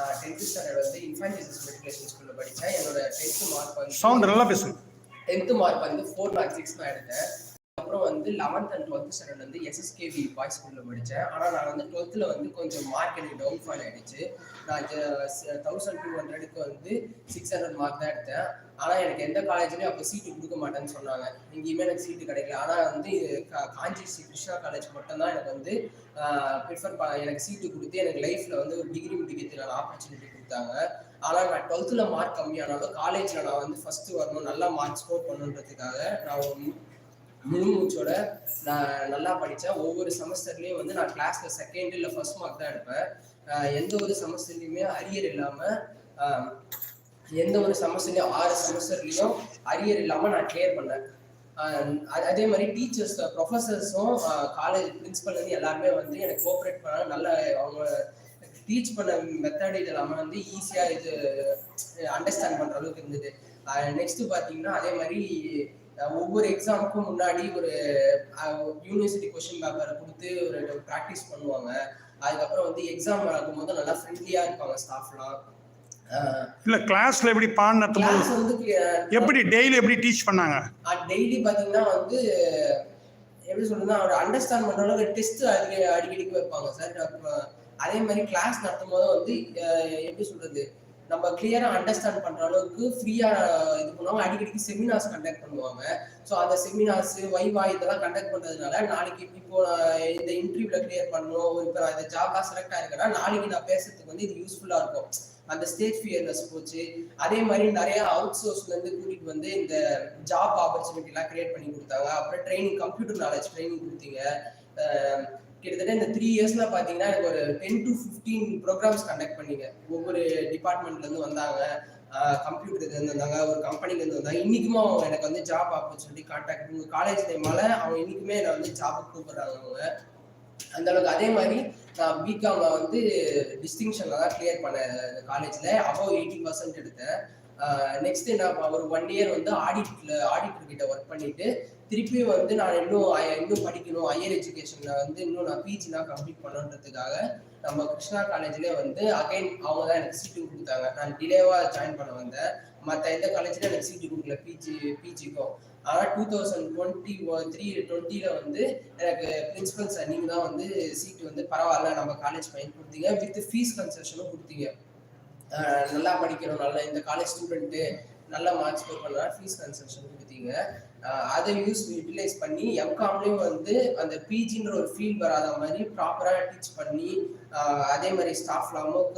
நான் tenth standard வந்து infant Jesus matriculation ஸ்கூலில் படித்தேன் என்னோட டென்த்து மார்க் வந்து சவுண்ட் நல்லா பேசுங்க. டென்த்து மார்க் வந்து ஃபோர் நாட் சிக்ஸ் தான் எடுத்தேன். வந்து லெவன்த் அண்ட் டுவெல்த் ஸ்டாண்டர்ட் வந்து எஸ்எஸ்கேவி பாய்ஸ் ஸ்கூலில் படித்தேன் ஆனால் நான் வந்து டுவெல்த்தில் வந்து கொஞ்சம் மார்க் எனக்கு டவுன் ஃபால் ஆகிடுச்சு நான் தௌசண்ட் டூ ஹண்ட்ரடுக்கு வந்து சிக்ஸ் ஹண்ட்ரட் மார்க் தான் எடுத்தேன். ஆனால் எனக்கு எந்த காலேஜ்லேயும் அப்போ சீட்டு கொடுக்க மாட்டேன்னு சொன்னாங்க. எங்கேயுமே எனக்கு சீட்டு கிடைக்கல. ஆனால் வந்து கா- காஞ்சி ஸ்ரீ கிருஷ்ணா காலேஜ் மட்டும்தான் எனக்கு வந்து ப்ரிஃபர் ப எனக்கு சீட்டு கொடுத்து எனக்கு லைஃப்பில் வந்து ஒரு டிகிரி முடிக்கிறதுக்கான ஆப்பர்ச்சுனிட்டி கொடுத்தாங்க. ஆனால் நான் டுவெல்த்தில் மார்க் கம்மியானாலும் காலேஜில் நான் வந்து ஃபஸ்ட்டு வரணும் நல்லா மார்க் ஸ்கோர் பண்ணுன்றதுக்காக நான் முழு மூச்சோட நான் நல்லா படித்தேன் ஒவ்வொரு செமஸ்டர்லேயும் வந்து நான் கிளாஸில் செகண்ட் இல்லை ஃபர்ஸ்ட் மார்க் தான் எடுப்பேன். எந்த ஒரு செமஸ்டர்லையுமே அரியர் இல்லாமல் எந்த ஒரு செமஸ்டர்லையும் ஆறு செமஸ்டர்லையும் அரியர் இல்லாமல் நான் கிளியர் பண்ணேன். அதே மாதிரி டீச்சர்ஸ் ப்ரொஃபஸர்ஸும் காலேஜ் பிரின்சிபல் எல்லாருமே வந்து எனக்கு கோஆப்ரேட் பண்ண நல்ல அவங்க டீச் பண்ண மெத்தட் இது எல்லாமே வந்து ஈஸியாக இது அண்டர்ஸ்டாண்ட் பண்ணுற அளவுக்கு இருந்தது. நெக்ஸ்ட் பார்த்தீங்கன்னா அதே மாதிரி ஒவ்வொரு எக்ஸாமுக்கும் முன்னாடி ஒரு யூனிவர்சிட்டி கொஷின் பேப்பரை கொடுத்து ஒரு ப்ராக்டிஸ் பண்ணுவாங்க. அதுக்கப்புறம் வந்து எக்ஸாம் நடக்கும்போது நல்லா ஃப்ரெண்ட்லியாக இருப்பாங்க ஸ்டாஃப்லாம் இல்ல கிளாஸ்ல எப்படி கிளாஸ் வந்து எப்படி டெய்லி எப்படி டீச் பண்ணாங்க? டெய்லி பாத்தீங்கன்னா வந்து எப்படி சொல்றதுன்னா ஒரு அண்டர்ஸ்டாண்ட் பண்ற அளவுக்கு டெஸ்ட் அடிக்கடி அடிக்கடிக்கு வைப்பாங்க சார். அதே மாதிரி கிளாஸ் நடத்தும் போது வந்து எப்படி சொல்றது நம்ம கிளியரா அண்டர்ஸ்டாண்ட் பண்ற அளவுக்கு ஃப்ரீயா இது பண்ணுவாங்க. அடிக்கடிக்கு செமினார்ஸ் கண்டக்ட் பண்ணுவாங்க. ஸோ அந்த செமினார்ஸ் வைவா இதெல்லாம் கண்டக்ட் பண்றதுனால நாளைக்கு இப்போ இந்த இன்டர்வியூல கிளியர் பண்ணணும். இப்போ நான் இந்த ஜாப்லாம் செலக்ட் ஆயிருக்கேன்னா நாளைக்கு நான் பேசுறதுக்கு வந்து இது யூஸ்ஃபுல்லா இருக்கும். அந்த ஸ்டேஜ் ஃபியர்னஸ் போச்சு. அதே மாதிரி நிறைய அவுட் சோர்ஸ்ல இருந்து கூட்டிட்டு வந்து இந்த ஜாப் ஆப்பர்ச்சுனிட்டி எல்லாம் கிரியேட் பண்ணி கொடுத்தாங்க. அப்புறம் ட்ரைனிங் கம்ப்யூட்டர் நாலேஜ் ட்ரைனிங் கொடுத்தீங்க. கிட்டத்தட்ட இந்த த்ரீ இயர்ஸ்ல பாத்தீங்கன்னா எனக்கு ஒரு ten to fifteen programmes conduct பண்ணீங்க. ஒவ்வொரு டிபார்ட்மெண்ட்ல இருந்து வந்தாங்க. கம்ப்யூட்டர் இருந்து வந்தாங்க. ஒரு கம்பெனில இருந்து வந்தாங்க. இன்னைக்குமே அவங்க எனக்கு வந்து ஜாப் ஆப்பர்ச்சுனிட்டி கான்டாக்ட் உங்க காலேஜ் டைமால அவங்க இன்னைக்குமே என்னை வந்து ஜாபுக்கு கூப்பிடுறாங்க அவங்க. அந்த அளவுக்கு அதே மாதிரி நான் பிகாம்ல வந்து டிஸ்டிங்ஷன்ல தான் கிளியர் பண்ணேன் காலேஜ்ல அபவ் எயிட்டி பர்சன்ட் எடுத்தேன். நெக்ஸ்ட் நான் ஒரு ஒன் இயர் வந்து ஆடிட்ல ஆடிட்டர் கிட்ட ஒர்க் பண்ணிட்டு திருப்பியும் வந்து நான் இன்னும் இன்னும் படிக்கணும் ஹையர் எஜுகேஷன்ல வந்து இன்னும் நான் பிஜிலாம் கம்ப்ளீட் பண்ணணுன்றதுக்காக நம்ம கிருஷ்ணா காலேஜ்லேயே வந்து அகைன் அவங்க தான் எனக்கு சீட்டு கொடுத்தாங்க. நான் டிலேவா ஜாயின் பண்ண வந்தேன். மற்ற எந்த காலேஜ்ல எனக்கு சீட்டு கொடுக்கல பிஜி பிஜிக்கும் ஆனால் டூ தௌசண்ட் டுவெண்ட்டி த்ரீ டுவெண்ட்டியில் வந்து எனக்கு பிரின்சிபல் சார் நீங்கள் தான் வந்து சீட்டு வந்து பரவாயில்ல நம்ம காலேஜ் பையன் கொடுத்தீங்க வித் ஃபீஸ் கன்செஷனும் கொடுத்தீங்க. நல்லா படிக்கணும் நல்லா இந்த காலேஜ் ஸ்டூடெண்ட்டு நல்ல மார்க்ஸ் ஸ்கோர் பண்ணா ஃபீஸ் கன்செஷன் கொடுத்தீங்க அதை யூஸ் யூட்டிலைஸ் பண்ணி எம்காம்லேயும் வந்து அந்த பிஜின்ற ஒரு ஃபீல் வராத மாதிரி ப்ராப்பராக டீச் பண்ணி அதே மாதிரி ஸ்டாஃப்லாமும்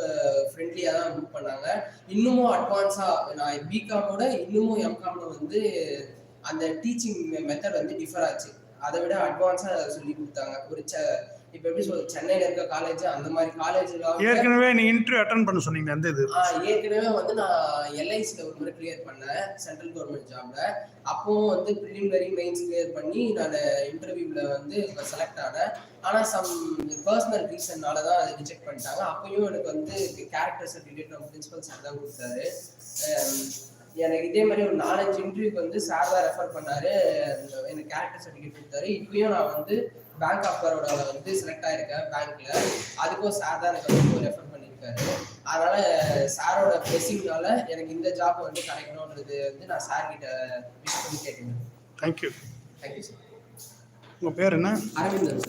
ஃப்ரெண்ட்லியாக தான் மூவ் பண்ணாங்க. இன்னமும் அட்வான்ஸாக நான் பிகாமோட இன்னமும் எம்காமில் வந்து அந்த டீச்சிங் மெத்தட் வந்து டிஃபர் ஆச்சு. அதை விட அட்வான்ஸாக சொல்லி கொடுத்தாங்க. ஒரு ச இப்போ எப்படி சொல்றது சென்னையில் இருக்க காலேஜ் அந்த மாதிரி காலேஜில் ஏற்கனவே நீ இன்டர்வியூ அட்டன் பண்ண சொன்னீங்க அந்த இது. ஏற்கனவே வந்து நான் எல்ஐசியில் ஒரு முறை கிளியர் பண்ணேன் சென்ட்ரல் கவர்மெண்ட் ஜாப்ல அப்பவும் வந்து ப்ரிலிமினரி மெயின்ஸ் கிளியர் பண்ணி நான் இன்டர்வியூவில் வந்து செலக்ட் ஆனேன். ஆனால் சம் பர்சனல் ரீசன்னால தான் அதை ரிஜெக்ட் பண்ணிட்டாங்க. அப்பயும் எனக்கு வந்து கேரக்டர் சர்டிஃபிகேட் நம்ம பிரின்சிபல் சார் தான் கொடுத்தாரு. எனக்கு இதே மாதிரி ஒரு நாலஞ்சு இன்டர்வியூக்கு வந்து சார் தான் ரெஃபர் பண்ணாரு. எனக்கு கேரக்டர் சர்டிஃபிகேட் கொடுத்தாரு. இப்பயும் நான் வந்து பேங்க் ஆஃப் பரோடால வந்து செலக்ட் ஆயிருக்கேன் பேங்க்ல அதுக்கும் சார் தான் எனக்கு வந்து ரெஃபர் பண்ணியிருக்காரு. அதனால சாரோட பிளெஸிங்னால எனக்கு இந்த ஜாப் வந்து கிடைக்கணுன்றது வந்து நான் சார் கிட்ட விஷ் பண்ணி கேட்டுக்கிறேன். தேங்க்யூ தேங்க்யூ சார் உங்க பேர் என்ன? அரவிந்தன் சார்